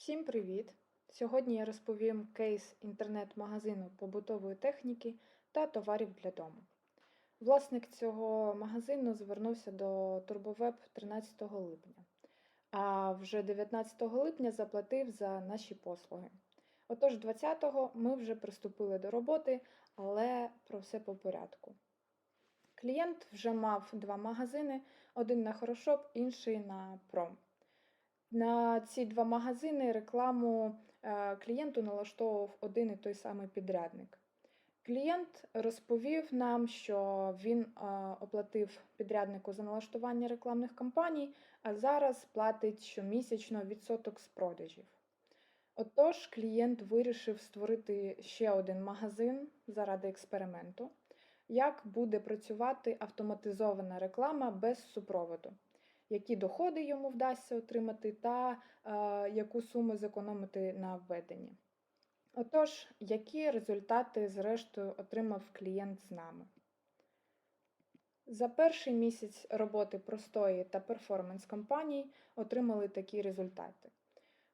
Всім привіт! Сьогодні я розповім кейс інтернет-магазину побутової техніки та товарів для дому. Власник цього магазину звернувся до Турбовеб 13 липня, а вже 19 липня заплатив за наші послуги. Отож, 20-го ми вже приступили до роботи, але про все по порядку. Клієнт вже мав два магазини: один на Хорошоп, інший на Пром. На ці два магазини рекламу е, клієнту налаштовував один і той самий підрядник. Клієнт розповів нам, що він е, оплатив підряднику за налаштування рекламних кампаній, а зараз платить щомісячно відсоток з продажів. Отож, клієнт вирішив створити ще один магазин заради експерименту, як буде працювати автоматизована реклама без супроводу які доходи йому вдасться отримати, та е, яку суму зекономити на введенні. Отож, які результати, зрештою, отримав клієнт з нами? За перший місяць роботи простої та перформанс компаній отримали такі результати.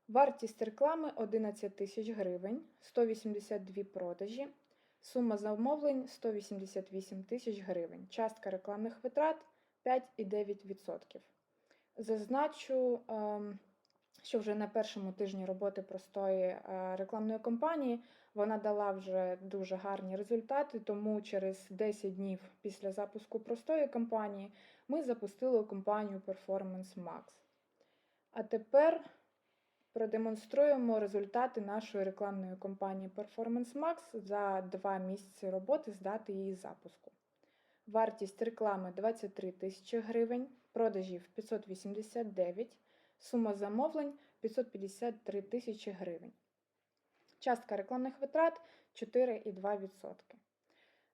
Вартість реклами 11 тисяч гривень, 182 продажі, сума замовлень 188 тисяч гривень, частка рекламних витрат 5,9%. Зазначу, ем, що вже на першому тижні роботи простої е, рекламної кампанії вона дала вже дуже гарні результати, тому через 10 днів після запуску простої кампанії ми запустили компанію Performance Max. А тепер продемонструємо результати нашої рекламної кампанії Performance Max за 2 місяці роботи з дати її запуску. Вартість реклами 23 тисячі гривень, продажів 589, сума замовлень 553 тисячі гривень. Частка рекламних витрат 4,2%.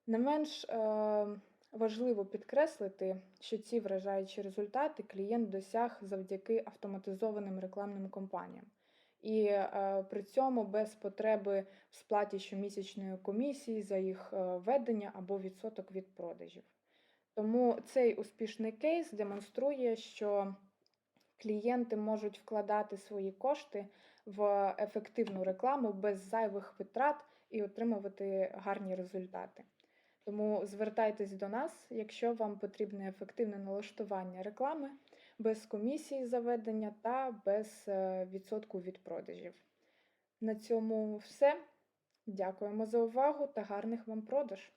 Не менш е, важливо підкреслити, що ці вражаючі результати клієнт досяг завдяки автоматизованим рекламним кампаніям. І е, при цьому без потреби в сплаті щомісячної комісії за їх е, ведення або відсоток від продажів. Тому цей успішний кейс демонструє, що клієнти можуть вкладати свої кошти в ефективну рекламу без зайвих витрат і отримувати гарні результати. Тому звертайтесь до нас, якщо вам потрібне ефективне налаштування реклами без комісії заведення та без е, відсотку від продажів. На цьому все. Дякуємо за увагу та гарних вам продаж!